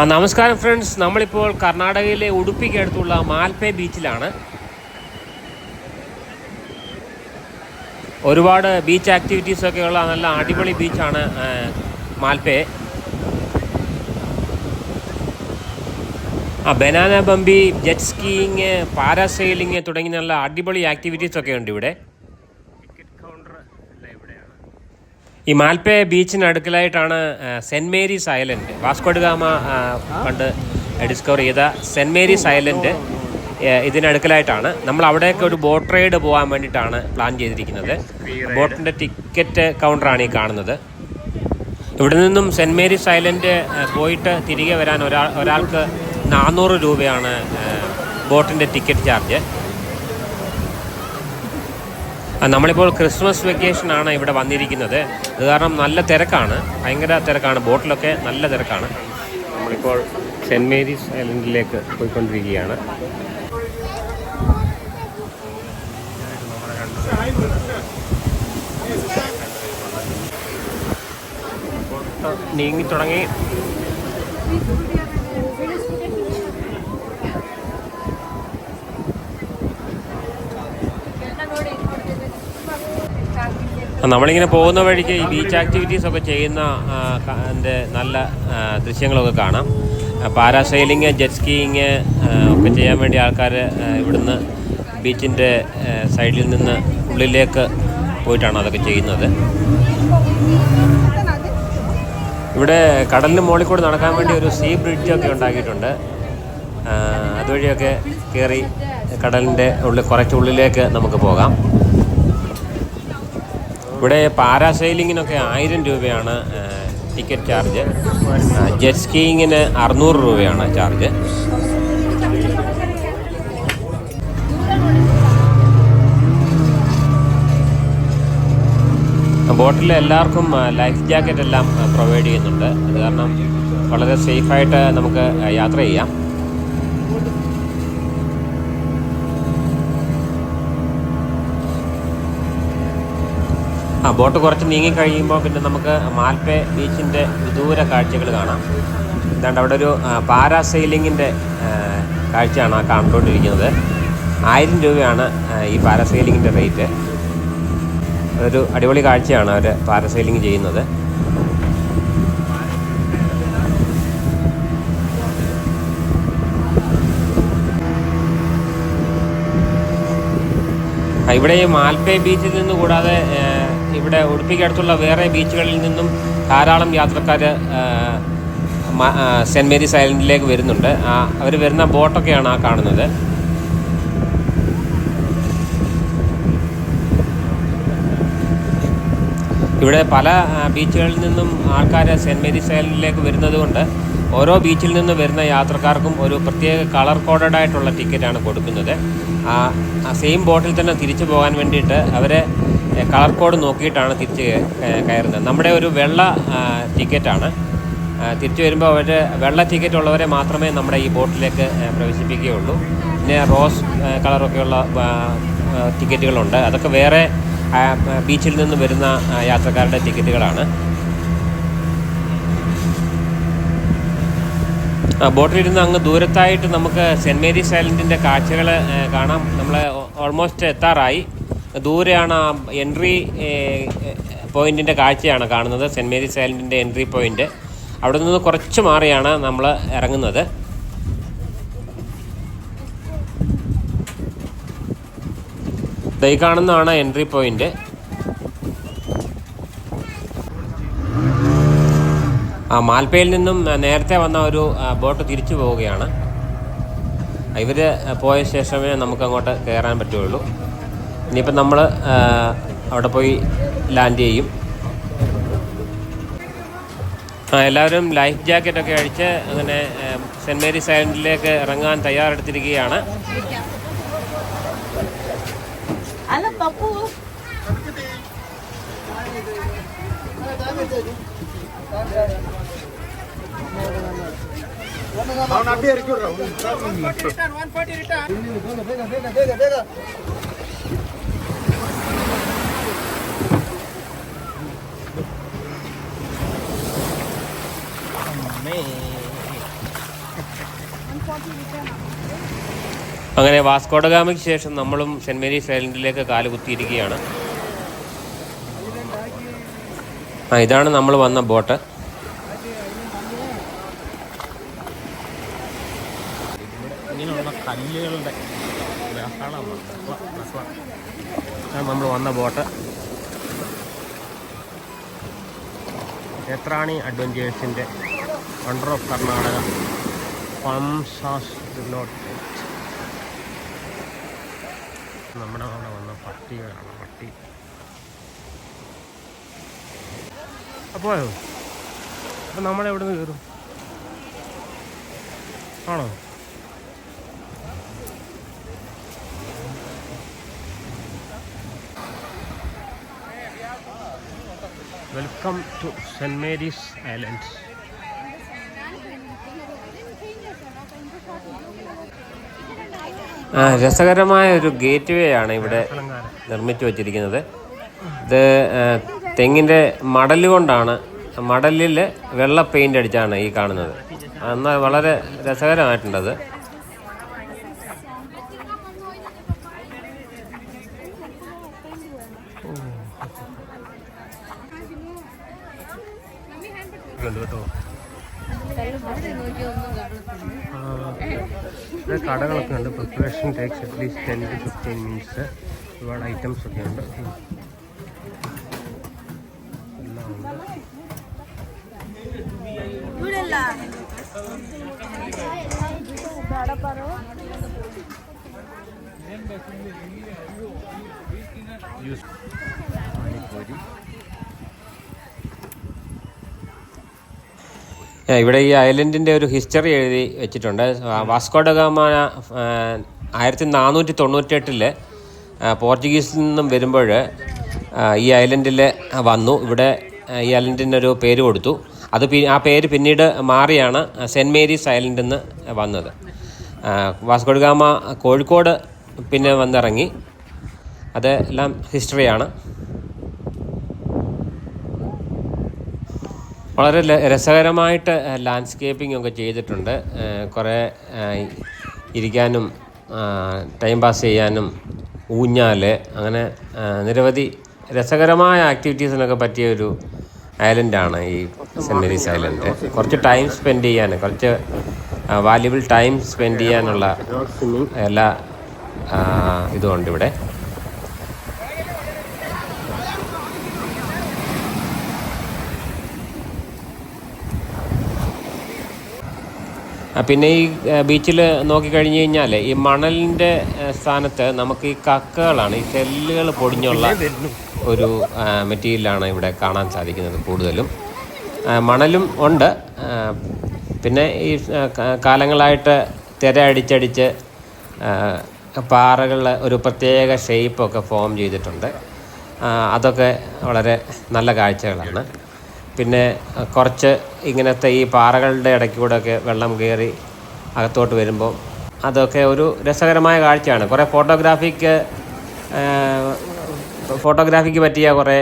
നമസ്കാരം ഫ്രണ്ട്സ്. നമ്മളിപ്പോൾ കർണാടകയിലെ ഉടുപ്പിക്ക് അടുത്തുള്ള മാൽപേ ബീച്ചിലാണ്. ഒരുപാട് ബീച്ച് ആക്ടിവിറ്റീസൊക്കെ ഉള്ള നല്ല അടിപൊളി ബീച്ചാണ് മാൽപേ. ആ banana bumpy jet skiing parasailing തുടങ്ങി നല്ല അടിപൊളി ആക്ടിവിറ്റീസൊക്കെ ഉണ്ട് ഇവിടെ. ഈ മാൽപ്പേ ബീച്ചിന് അടുക്കലായിട്ടാണ് saint Mary's island Vasco da Gama പണ്ട് ഡിസ്കവർ ചെയ്ത സെന്റ് മേരീസ് ഐലൻഡ് ഇതിനടുക്കലായിട്ടാണ് നമ്മൾ അവിടേക്ക് ഒരു ബോട്ട് റൈഡ് പോകാൻ വേണ്ടിയിട്ടാണ് പ്ലാൻ ചെയ്തിരിക്കുന്നത്. ബോട്ടിന്റെ ടിക്കറ്റ് കൗണ്ടറാണ് ഈ കാണുന്നത്. ഇവിടെ നിന്നും സെന്റ് മേരീസ് ഐലൻഡ് പോയിട്ട് തിരികെ വരാൻ ഒരാൾ ഒരാൾക്ക് നാനൂറ് രൂപയാണ് ബോട്ടിന്റെ ടിക്കറ്റ് ചാർജ്. നമ്മളിപ്പോൾ ക്രിസ്മസ് വെക്കേഷൻ ആണ് ഇവിടെ വന്നിരിക്കുന്നത്. അത് കാരണം നല്ല തിരക്കാണ്. ഭയങ്കര തിരക്കാണ്. ബോട്ടിലൊക്കെ നല്ല തിരക്കാണ്. നമ്മളിപ്പോൾ സെന്റ് മേരീസ് ഐലൻഡിലേക്ക് പോയിക്കൊണ്ടിരിക്കുകയാണ്. നീങ്ങി തുടങ്ങി. നമ്മളിങ്ങനെ പോകുന്ന വഴിക്ക് ഈ ബീച്ച് ആക്ടിവിറ്റീസ് ഒക്കെ ചെയ്യുന്ന നല്ല ദൃശ്യങ്ങളൊക്കെ കാണാം. പാരാസൈലിങ് ജെറ്റ് സ്കീയിങ് ഒക്കെ ചെയ്യാൻ വേണ്ടി ആൾക്കാർ ഇവിടുന്ന് ബീച്ചിന്റെ സൈഡിൽ നിന്ന് ഉള്ളിലേക്ക് പോയിട്ടാണ് അതൊക്കെ ചെയ്യുന്നത്. ഇവിടെ കടലിന് മുകളിൽ കൂടെ നടക്കാൻ വേണ്ടി ഒരു സീ ബ്രിഡ്ജൊക്കെ ഉണ്ടാക്കിയിട്ടുണ്ട്. അതുവഴിയൊക്കെ കയറി കടലിന്റെ ഉള്ളിൽ കുറച്ച് ഉള്ളിലേക്ക് നമുക്ക് പോകാം. ഇവിടെ പാരാസൈലിങ്ങിനൊക്കെ ആയിരം രൂപയാണ് ടിക്കറ്റ് ചാർജ്. ജെറ്റ് സ്കീയിങ്ങിന് അറുന്നൂറ് രൂപയാണ് ചാർജ്. ബോട്ടിൽ എല്ലാവർക്കും ലൈഫ് ജാക്കറ്റ് എല്ലാം പ്രൊവൈഡ് ചെയ്യുന്നുണ്ട്. അത് കാരണം വളരെ സേഫായിട്ട് നമുക്ക് യാത്ര ചെയ്യാം. ആ ബോട്ട് കുറച്ച് നീങ്ങി കഴിയുമ്പോൾ പിന്നെ നമുക്ക് മാൽപ്പേ ബീച്ചിന്റെ വിദൂര കാഴ്ചകൾ കാണാം. എന്താണ്ട് അവിടെ ഒരു പാരാ സെയിലിങ്ങിന്റെ കാഴ്ചയാണ് കണ്ടുകൊണ്ടിരിക്കുന്നത്. ആയിരം രൂപയാണ് ഈ ഈ പാരാസെയിലിങ്ങിന്റെ റേറ്റ്. അതൊരു അടിപൊളി കാഴ്ചയാണ് അവർ പാരാസെയിലിംഗ് ചെയ്യുന്നത്. ആ, ഇവിടെ ഈ മാൽപ്പേ ബീച്ചിൽ നിന്ന് കൂടാതെ ഇവിടെ ഉടുപ്പിക്കടുത്തുള്ള വേറെ ബീച്ചുകളിൽ നിന്നും ധാരാളം യാത്രക്കാർ സെന്റ് മേരീസ് ഐലൻഡിലേക്ക് വരുന്നുണ്ട്. അവർ വരുന്ന ബോട്ടൊക്കെയാണ് ആ കാണുന്നത്. ഇവിടെ പല ബീച്ചുകളിൽ നിന്നും ആൾക്കാർ സെന്റ് മേരീസ് ഐലൻഡിലേക്ക് വരുന്നത് കൊണ്ട് ഓരോ ബീച്ചിൽ നിന്ന് വരുന്ന യാത്രക്കാർക്കും ഒരു പ്രത്യേക കളർ കോഡഡ് ആയിട്ടുള്ള ടിക്കറ്റാണ് കൊടുക്കുന്നത്. ആ സെയിം ബോട്ടിൽ തന്നെ തിരിച്ചു പോകാൻ വേണ്ടിയിട്ട് അവർ കളർ കോഡ് നോക്കിയിട്ടാണ് തിരിച്ച് കയറുന്നത്. നമ്മുടെ ഒരു വെള്ള ടിക്കറ്റാണ്. തിരിച്ചു വരുമ്പോൾ അവർ വെള്ള ടിക്കറ്റ് ഉള്ളവരെ മാത്രമേ നമ്മുടെ ഈ ബോട്ടിലേക്ക് പ്രവേശിപ്പിക്കുകയുള്ളൂ. പിന്നെ റോസ് കളറൊക്കെയുള്ള ടിക്കറ്റുകളുണ്ട്. അതൊക്കെ വേറെ ബീച്ചിൽ നിന്ന് വരുന്ന യാത്രക്കാരുടെ ടിക്കറ്റുകളാണ്. ബോട്ടിലിരുന്ന് അങ്ങ് ദൂരത്തായിട്ട് നമുക്ക് സെന്റ് മേരീസ് ഐലൻഡിന്റെ കാഴ്ചകൾ കാണാം. നമ്മൾ ഓൾമോസ്റ്റ് എത്താറായി. ദൂരെയാണ് ആ എൻട്രി പോയിന്റിന്റെ കാഴ്ചയാണ് കാണുന്നത്. സെന്റ് മേരീസ് ഐലൻഡിന്റെ എൻട്രി പോയിന്റ് അവിടെ നിന്ന് കുറച്ച് മാറിയാണ് നമ്മൾ ഇറങ്ങുന്നത്. ദൈ കാണുന്നതാണ് എൻട്രി പോയിന്റ് ആ മാൽപ്പയിൽ നിന്നും നേരത്തെ വന്ന ഒരു ബോട്ട് തിരിച്ചു പോവുകയാണ്. ഇവർ പോയ ശേഷമേ നമുക്ക് അങ്ങോട്ട് കയറാൻ പറ്റുള്ളൂ. ഇനിയിപ്പോൾ നമ്മൾ അവിടെ പോയി ലാൻഡ് ചെയ്യും ആ എല്ലാവരും ലൈഫ് ജാക്കറ്റൊക്കെ അഴിച്ച് അങ്ങനെ സെന്റ് മേരീസ് ഐലൻഡിലേക്ക് ഇറങ്ങാൻ തയ്യാറെടുത്തിരിക്കുകയാണ് അല്ല പപ്പു ಅವನು ಅಡ್ಡಿ ಬೇಗ ಬೇಗ ಬೇಗ ಬೇಗ അങ്ങനെ വാസ്കോഡഗാമയ്ക്ക് ശേഷം നമ്മളും സെന്റ് മേരീസ് ഐലൻഡിലേക്ക് കാൽ കുത്തിയിരിക്കുകയാണ്. ആ ഇതാണ് നമ്മൾ വന്ന ബോട്ട്. കല്ലുകളുടെ നമ്മൾ വന്ന ബോട്ട്. എത്രാണി അഡ്വഞ്ചേഴ്സിന്റെ വണ്ടർ ഓഫ് കർണാടക പംസാസ് റിലോട്ട് നമ്മുടെ അവിടെ വന്ന പട്ടികളാണ് പട്ടി. അപ്പോൾ അപ്പോൾ നമ്മളെവിടെ നിന്ന് കയറും ആണോ? Welcome to saint Mary's islands രസകരമായ ഒരു ഗേറ്റ് വേ ആണ് ഇവിടെ നിർമ്മിച്ചു വച്ചിരിക്കുന്നത്. ഇത് തെങ്ങിന്റെ മടൽ കൊണ്ടാണ് മടലിൽ വെള്ള പെയിന്റ് അടിച്ചാണ് ഈ കാണുന്നത്. എന്നാൽ വളരെ രസകരമായിട്ടുണ്ടത്. കേട്ടോ ഇവിടെ കടകളൊക്കെ ഉണ്ട്. Preparation takes at least ten to fifteen minutes ഒരുപാട് ഐറ്റംസ് ഒക്കെ ഉണ്ട്. എല്ലാം ഉണ്ട്. പാനിപ്പൂരി ഇവിടെ ഈ ഐലൻഡിന്റെ ഒരു ഹിസ്റ്ററി എഴുതി വെച്ചിട്ടുണ്ട്. വാസ്കോഡഗാമ ആയിരത്തി നാനൂറ്റി തൊണ്ണൂറ്റെട്ടിൽ പോർച്ചുഗീസിൽ നിന്നും വരുമ്പോൾ ഈ ഐലൻഡിൽ വന്നു. ഇവിടെ ഈ ഐലൻഡിനൊരു പേര് കൊടുത്തു. അത് ആ പേര് പിന്നീട് മാറിയാണ് സെന്റ് മേരീസ് ഐലൻഡ് എന്ന് വന്നത്. വാസ്കോഡഗാമ കോഴിക്കോട് പിന്നെ വന്നിറങ്ങി. അത് എല്ലാം ഹിസ്റ്ററിയാണ്. വളരെ രസകരമായിട്ട് ലാൻഡ്സ്കേപ്പിംഗ് ഒക്കെ ചെയ്തിട്ടുണ്ട്. കുറേ ഇരിക്കാനും ടൈം പാസ് ചെയ്യാനും ഊഞ്ഞാൽ അങ്ങനെ നിരവധി രസകരമായ ആക്ടിവിറ്റീസിനൊക്കെ പറ്റിയ ഒരു ഐലൻഡാണ് ഈ സെന്റ് മേരീസ് ഐലൻഡ് കുറച്ച് ടൈം സ്പെൻഡ് ചെയ്യാൻ കുറച്ച് വാല്യുബിൾ ടൈം സ്പെൻഡ് ചെയ്യാനുള്ള എല്ലാ ഇതുമുണ്ട് ഇവിടെ. പിന്നെ ഈ ബീച്ചിൽ നോക്കിക്കഴിഞ്ഞ് കഴിഞ്ഞാൽ ഈ മണലിന്റെ സ്ഥാനത്ത് നമുക്ക് ഈ കക്കകളാണ് ഈ സെല്ലുകൾ പൊടിഞ്ഞുള്ള ഒരു മെറ്റീരിയലാണ് ഇവിടെ കാണാൻ സാധിക്കുന്നത് കൂടുതലും. മണലും ഉണ്ട്. പിന്നെ ഈ കാലങ്ങളായിട്ട് തിര അടിച്ചടിച്ച് പാറകളിൽ ഒരു പ്രത്യേക ഷേപ്പൊക്കെ ഫോം ചെയ്തിട്ടുണ്ട്. അതൊക്കെ വളരെ നല്ല കാഴ്ചകളാണ്. പിന്നെ കുറച്ച് ഇങ്ങനത്തെ ഈ പാറകളുടെ ഇടയ്ക്ക് ഒക്കെ വെള്ളം കയറി അകത്തോട്ട് വരുമ്പോൾ അതൊക്കെ ഒരു രസകരമായ കാഴ്ചയാണ്. കുറേ ഫോട്ടോഗ്രാഫിക്ക് ഫോട്ടോഗ്രാഫിക്ക് പറ്റിയ കുറേ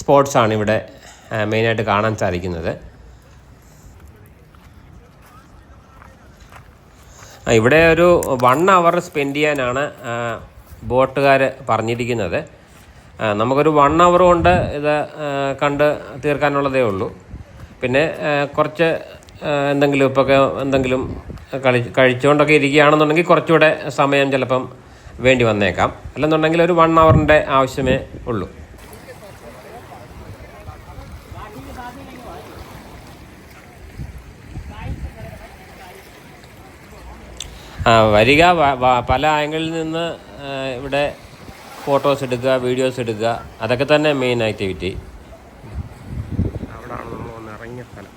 സ്പോട്സാണ് ഇവിടെ മെയിനായിട്ട് കാണാൻ സാധിക്കുന്നത്. ഇവിടെ ഒരു വൺ അവർ സ്പെൻഡ് ചെയ്യാനാണ് ബോട്ടുകാർ പറഞ്ഞിരിക്കുന്നത്. നമുക്കൊരു വൺ അവർ കൊണ്ട് ഇത് കണ്ട് തീർക്കാനുള്ളതേ ഉള്ളൂ. പിന്നെ കുറച്ച് എന്തെങ്കിലും ഇപ്പൊക്കെ എന്തെങ്കിലും കളി കഴിച്ചുകൊണ്ടൊക്കെ ഇരിക്കുകയാണെന്നുണ്ടെങ്കിൽ കുറച്ചുകൂടെ സമയം ചിലപ്പം വേണ്ടി വന്നേക്കാം. അല്ലെന്നുണ്ടെങ്കിൽ ഒരു വൺ അവറിന്റെ ആവശ്യമേ ഉള്ളൂ. വരിക പല ആംഗിളിൽ നിന്ന് ഇവിടെ ഫോട്ടോസ് എടുക്കുക വീഡിയോസ് എടുക്കുക അതൊക്കെ തന്നെ മെയിൻ ആക്ടിവിറ്റി അവിടെയാണ് നമ്മൾ ഒന്ന് ഇറങ്ങിയ സ്ഥലം.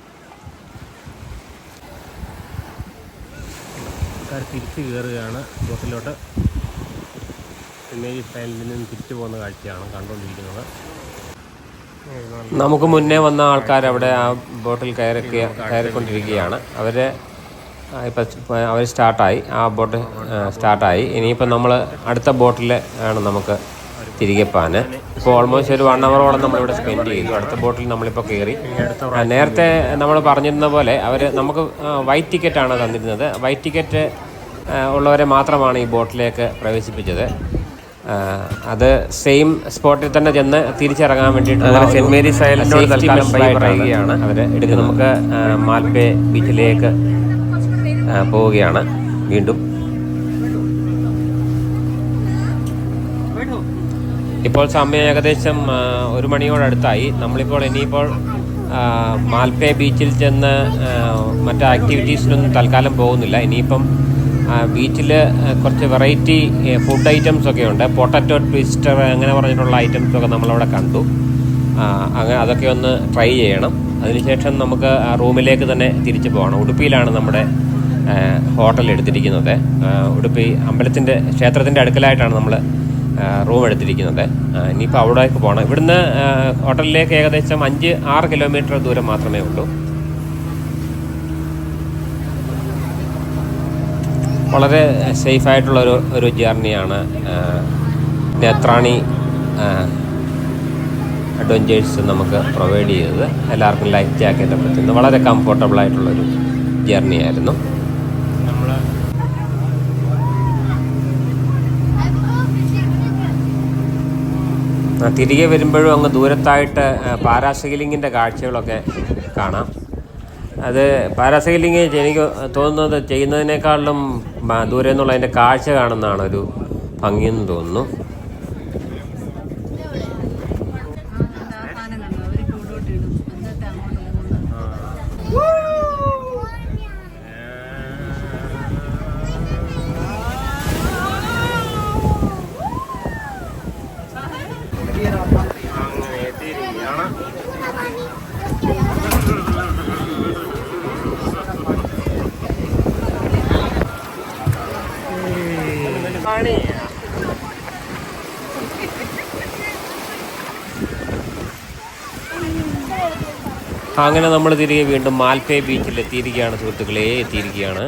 ആൾക്കാർ തിരിച്ചു കയറുകയാണ് ബോട്ടിലോട്ട് ഇമേജ് സ്റ്റൈലിൽ നിന്ന് തിരിച്ചു പോകുന്ന കാഴ്ചയാണ് കണ്ടുകൊണ്ടിരിക്കുന്നത്. നമുക്ക് മുന്നേ വന്ന ആൾക്കാർ അവിടെ ആ ബോട്ടിൽ കയറി കയറിക്കൊണ്ടിരിക്കുകയാണ്. അവർ ഇപ്പം അവർ സ്റ്റാർട്ടായി. ആ ബോട്ട് സ്റ്റാർട്ടായി. ഇനിയിപ്പോൾ നമ്മൾ അടുത്ത ബോട്ടിൽ ആണ് നമുക്ക് തിരികെ തിരികെപ്പാന് ഇപ്പോൾ ഓൾമോസ്റ്റ് ഒരു വൺ അവറോളം നമ്മളിവിടെ സ്പെൻഡ് ചെയ്തു. അടുത്ത ബോട്ടിൽ നമ്മളിപ്പോൾ കയറി നേരത്തെ നമ്മൾ പറഞ്ഞിരുന്ന പോലെ അവർ നമുക്ക് വൈറ്റ് ടിക്കറ്റാണ് തന്നിരുന്നത്. വൈറ്റ് ടിക്കറ്റ് ഉള്ളവരെ മാത്രമാണ് ഈ ബോട്ടിലേക്ക് പ്രവേശിപ്പിച്ചത്. അത് സെയിം സ്പോട്ടിൽ തന്നെ ചെന്ന് തിരിച്ചിറങ്ങാൻ വേണ്ടിയിട്ട് സെന്റ് മേരീസ് ഐലൻഡിനോട് തൽക്കാലം ബൈ പറയുകയാണ്. അവർ എടുക്കുന്നത്. നമുക്ക് മാൽപേ ബീച്ചിലേക്ക് പോവുകയാണ്. വീണ്ടും. ഇപ്പോൾ സമയം ഏകദേശം ഒരു മണിയോടടുത്തായി. നമ്മളിപ്പോൾ ഇനിയിപ്പോൾ മാൽപ്പേ മാൽപേ ബീച്ചിൽ ചെന്ന് മറ്റു ആക്ടിവിറ്റീസിനൊന്നും തൽക്കാലം പോകുന്നില്ല. ഇനിയിപ്പം ബീച്ചിൽ കുറച്ച് വെറൈറ്റി ഫുഡ് ഐറ്റംസ് ഒക്കെ ഉണ്ട്. പൊട്ടറ്റോ ട്വിസ്റ്റർ അങ്ങനെ പറഞ്ഞിട്ടുള്ള ഐറ്റംസ് ഒക്കെ നമ്മളവിടെ കണ്ടു. അങ്ങനെ അതൊക്കെ ഒന്ന് ട്രൈ ചെയ്യണം. അതിനുശേഷം നമുക്ക് റൂമിലേക്ക് തന്നെ തിരിച്ചു പോകണം. ഉടുപ്പിയിലാണ് നമ്മുടെ ഹോട്ടൽ എടുത്തിരിക്കുന്നത്. ഉടുപ്പി അമ്പലത്തിന്റെ ക്ഷേത്രത്തിന്റെ അടുക്കലായിട്ടാണ് നമ്മൾ റൂം എടുത്തിരിക്കുന്നത്. ഇനിയിപ്പോൾ അവിടേക്ക് പോകണം ഇവിടുന്ന് ഹോട്ടലിലേക്ക് ഏകദേശം അഞ്ച് ആറ് കിലോമീറ്റർ ദൂരം മാത്രമേ ഉള്ളൂ. വളരെ സേഫ് ആയിട്ടുള്ള ഒരു ജേർണിയാണ് നേത്രാണി അഡ്വഞ്ചേഴ്സ് നമുക്ക് പ്രൊവൈഡ് ചെയ്തത്. എല്ലാവർക്കും ലൈഫ് ജാക്കറ്റ് പറ്റുന്നത് വളരെ കംഫർട്ടബിൾ ആയിട്ടുള്ളൊരു ആ, തിരികെ വരുമ്പോഴും അങ്ങ് ദൂരത്തായിട്ട് പാരാസൈലിങ്ങിന്റെ കാഴ്ചകളൊക്കെ കാണാം. അത് പാരാസൈലിങ് എനിക്ക് തോന്നുന്നത് ചെയ്യുന്നതിനേക്കാളും ദൂരെ നിന്നുള്ള അതിന്റെ കാഴ്ച കാണുന്നതാണ് ഒരു ഭംഗിയെന്ന് തോന്നുന്നു. അങ്ങനെ നമ്മൾ തിരികെ വീണ്ടും മാൽപേ ബീച്ചിൽ എത്തിയിരിക്കുകയാണ് സുഹൃത്തുക്കളെ എത്തിയിരിക്കുകയാണ്.